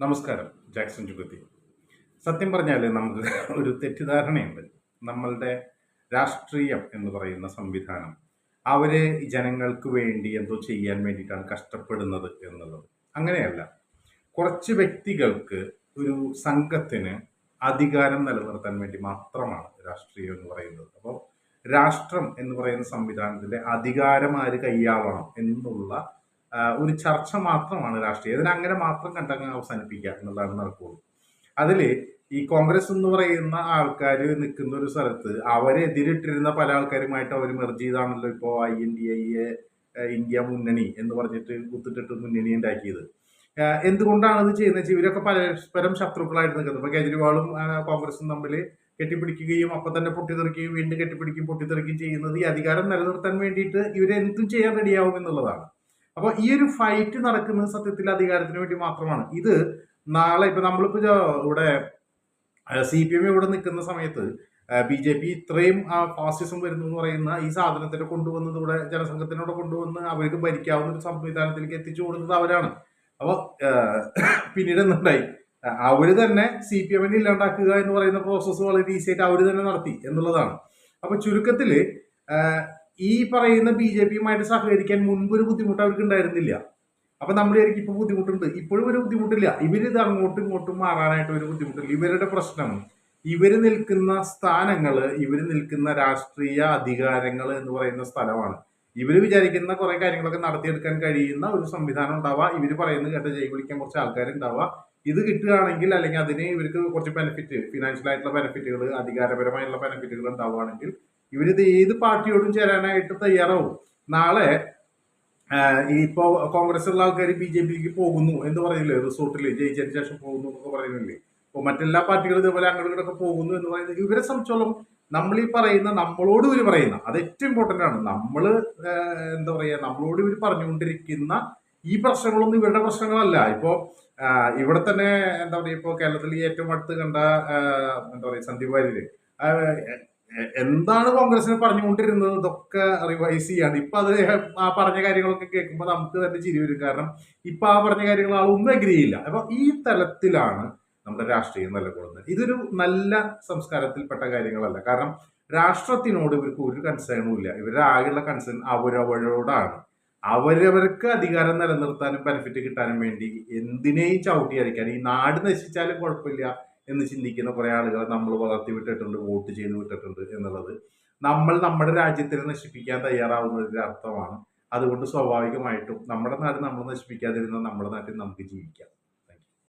നമസ്കാരം ജാക്സൺ ജുഗത്തി സത്യം പറഞ്ഞാൽ നമുക്ക് ഒരു തെറ്റിദ്ധാരണയുണ്ട്. നമ്മളുടെ രാഷ്ട്രീയം എന്ന് പറയുന്ന സംവിധാനം അവർ ജനങ്ങൾക്ക് വേണ്ടി എന്തോ ചെയ്യാൻ വേണ്ടിയിട്ടാണ് കഷ്ടപ്പെടുന്നത് എന്നുള്ളത്. അങ്ങനെയല്ല. കുറച്ച് വ്യക്തികൾക്ക് ഒരു സംഘത്തിന് അധികാരം നിലനിർത്താൻ വേണ്ടി മാത്രമാണ് രാഷ്ട്രീയം എന്ന് പറയുന്നത്. അപ്പോൾ രാഷ്ട്രം എന്ന് പറയുന്ന സംവിധാനത്തിന്റെ അധികാരം ആര് കൈയാളണം എന്നുള്ള ഒരു ചർച്ച മാത്രമാണ് രാഷ്ട്രീയം. ഇതിനെ അങ്ങനെ മാത്രം കണ്ടങ്ങ് അവസാനിപ്പിക്കുക എന്നുള്ളതാണ് നടക്കുള്ളൂ. അതിൽ ഈ കോൺഗ്രസ് എന്ന് പറയുന്ന ആൾക്കാർ നിൽക്കുന്ന ഒരു സ്ഥലത്ത് അവരെ എതിരിട്ടിരുന്ന പല ആൾക്കാരുമായിട്ട് അവർ മെർജ് ചെയ്താണല്ലോ ഇപ്പോൾ I N D I A India മുന്നണി എന്ന് പറഞ്ഞിട്ട് കുത്തിട്ടിട്ട് മുന്നണി ഉണ്ടാക്കിയത്. എന്തുകൊണ്ടാണ് ഇത് ചെയ്യുന്നത്? വെച്ചാൽ ഇവരൊക്കെ പരസ്പരം ശത്രുക്കളായിട്ട് നിൽക്കുന്നത്. ഇപ്പോൾ കേജ്രിവാളും കോൺഗ്രസും തമ്മിൽ കെട്ടിപ്പിടിക്കുകയും അപ്പൊ തന്നെ പൊട്ടിത്തെറിക്കുകയും വീണ്ടും കെട്ടിപ്പിടിക്കുകയും പൊട്ടിത്തെറിക്കുകയും ചെയ്യുന്നത് ഈ അധികാരം നിലനിർത്താൻ വേണ്ടിയിട്ട് ഇവരെന്തും ചെയ്യാൻ റെഡിയാവും എന്നുള്ളതാണ്. അപ്പോൾ ഈ ഒരു ഫൈറ്റ് നടക്കുന്നത് സത്യത്തിൽ അധികാരത്തിന് വേണ്ടി മാത്രമാണ്. ഇത് നാളെ ഇപ്പൊ നമ്മളിപ്പോ ഇവിടെ സി പി എം ഇവിടെ നിൽക്കുന്ന സമയത്ത് ബി ജെ പി ഇത്രയും ഫാസിസം വരുന്നു എന്ന് പറയുന്ന ഈ സാധനത്തിനെ കൊണ്ടുവന്നത് ഇവിടെ ജനസംഘത്തിനോട് കൊണ്ടുവന്ന് അവർക്ക് ഭരിക്കാവുന്ന ഒരു സംവിധാനത്തിലേക്ക് എത്തിച്ചു കൊടുത്തത് അവരാണ്. അപ്പോൾ പിന്നീട് എന്തുണ്ടായി ആ, അവർ തന്നെ സി പി എമ്മിനെ ഇല്ലാണ്ടാക്കുക എന്ന് പറയുന്ന പ്രോസസ്സ് വളരെ ഈസി ആയിട്ട് അവർ തന്നെ നടത്തി എന്നുള്ളതാണ്. അപ്പൊ ചുരുക്കത്തിൽ ആ, ഈ പറയുന്ന ബി ജെ പിയുമായിട്ട് സഹകരിക്കാൻ മുൻപ് ഒരു ബുദ്ധിമുട്ട് അവർക്ക് ഉണ്ടായിരുന്നില്ല. അപ്പൊ നമ്മുടെ ഇടയ്ക്ക് ഇപ്പൊ ബുദ്ധിമുട്ടുണ്ട്. ഇപ്പോഴും ഒരു ബുദ്ധിമുട്ടില്ല. ഇവരിത് അങ്ങോട്ടും ഇങ്ങോട്ടും മാറാനായിട്ട് ഒരു ബുദ്ധിമുട്ടില്ല. ഇവരുടെ പ്രശ്നം ഇവർ നിൽക്കുന്ന സ്ഥാനങ്ങൾ ഇവർ നിൽക്കുന്ന രാഷ്ട്രീയ അധികാരങ്ങൾ എന്ന് പറയുന്ന സ്ഥലമാണ്. ഇവർ വിചാരിക്കുന്ന കുറെ കാര്യങ്ങളൊക്കെ നടത്തിയെടുക്കാൻ കഴിയുന്ന ഒരു സംവിധാനം ഉണ്ടാവുക. ഇവർ പറയുന്നത് കേട്ട് ജൈ വിളിക്കാൻ കുറച്ച് ആൾക്കാരുണ്ടാവുക ഇത് കിട്ടുകയാണെങ്കിൽ അല്ലെങ്കിൽ അതിന് ഇവർക്ക് കുറച്ച് ബെനിഫിറ്റ് ഫിനാൻഷ്യൽ ആയിട്ടുള്ള ബെനിഫിറ്റുകൾ അധികാരപരമായിട്ടുള്ള ബെനിഫിറ്റുകൾ ഉണ്ടാവുകയാണെങ്കിൽ ഇവരിത് ഏത് പാർട്ടിയോടും ചേരാനായിട്ട് തയ്യാറാവും. നാളെ ഇപ്പോ കോൺഗ്രസ് ഉള്ള ആൾക്കാർ ബി ജെ പിക്ക് പോകുന്നു എന്ന് പറയുന്നില്ലേ റിസോർട്ടിൽ ജയിച്ചതിന് ശേഷം പോകുന്നു എന്നൊക്കെ പറയുന്നില്ലേ? അപ്പോൾ മറ്റെല്ലാ പാർട്ടികളും ഇതേപോലെ അങ്ങോട്ടൊക്കെ പോകുന്നു എന്ന് പറയുന്നത് ഇവരെ സംബന്ധിച്ചോളം നമ്മൾ ഈ പറയുന്ന നമ്മളോട് ഇവർ പറയുന്ന അത് ഏറ്റവും ഇമ്പോർട്ടന്റ് ആണ്. നമ്മൾ എന്താ പറയുക നമ്മളോട് ഇവർ പറഞ്ഞുകൊണ്ടിരിക്കുന്ന ഈ പ്രശ്നങ്ങളൊന്നും ഇവരുടെ പ്രശ്നങ്ങളല്ല. ഇപ്പോ ആഹ് ഇവിടെ തന്നെ എന്താ പറയുക ഇപ്പോൾ കേരളത്തിൽ ഏറ്റവും അടുത്ത് കണ്ട എന്താ പറയുക സന്ദീപ് വാര്യര്. എന്താണ് കോൺഗ്രസിന് പറഞ്ഞുകൊണ്ടിരുന്നത് ഇതൊക്കെ റിവൈസ് ചെയ്യാണ് ഇപ്പൊ അത് ആ പറഞ്ഞ കാര്യങ്ങളൊക്കെ കേൾക്കുമ്പോൾ നമുക്ക് തന്നെ ചിരി വരും. കാരണം ഇപ്പൊ ആ പറഞ്ഞ കാര്യങ്ങൾ ആളൊന്നും അഗ്രി ചെയ്യില്ല. അപ്പൊ ഈ തലത്തിലാണ് നമ്മുടെ രാഷ്ട്രീയം നിലകൊള്ളുന്നത്. ഇതൊരു നല്ല സംസ്കാരത്തിൽപ്പെട്ട കാര്യങ്ങളല്ല. കാരണം രാഷ്ട്രത്തിനോട് ഇവർക്ക് ഒരു കൺസേണും ഇല്ല. ഇവരുടെ ആകെയുള്ള കൺസേൺ അവരവരോടാണ്. അവരവർക്ക് അധികാരം നിലനിർത്താനും ബെനിഫിറ്റ് കിട്ടാനും വേണ്ടി എന്തിനേയും ചവിട്ടി അടിക്കാൻ ഈ നാട് നശിച്ചാലും കുഴപ്പമില്ല. എന്ന് ചിന്തിക്കുന്ന കുറെ ആളുകളെ നമ്മൾ വളർത്തി വിട്ടിട്ടുണ്ട് വോട്ട് ചെയ്ത് വിട്ടിട്ടുണ്ട് എന്നുള്ളത്. നമ്മൾ നമ്മുടെ രാജ്യത്തിനെ നശിപ്പിക്കാൻ തയ്യാറാവുന്നതിന്റെ അർത്ഥമാണ്. അതുകൊണ്ട് സ്വാഭാവികമായിട്ടും നമ്മുടെ നാട് നമ്മൾ നശിപ്പിക്കാതിരുന്ന നമ്മുടെ നാട്ടിൽ നമുക്ക് ജീവിക്കാം.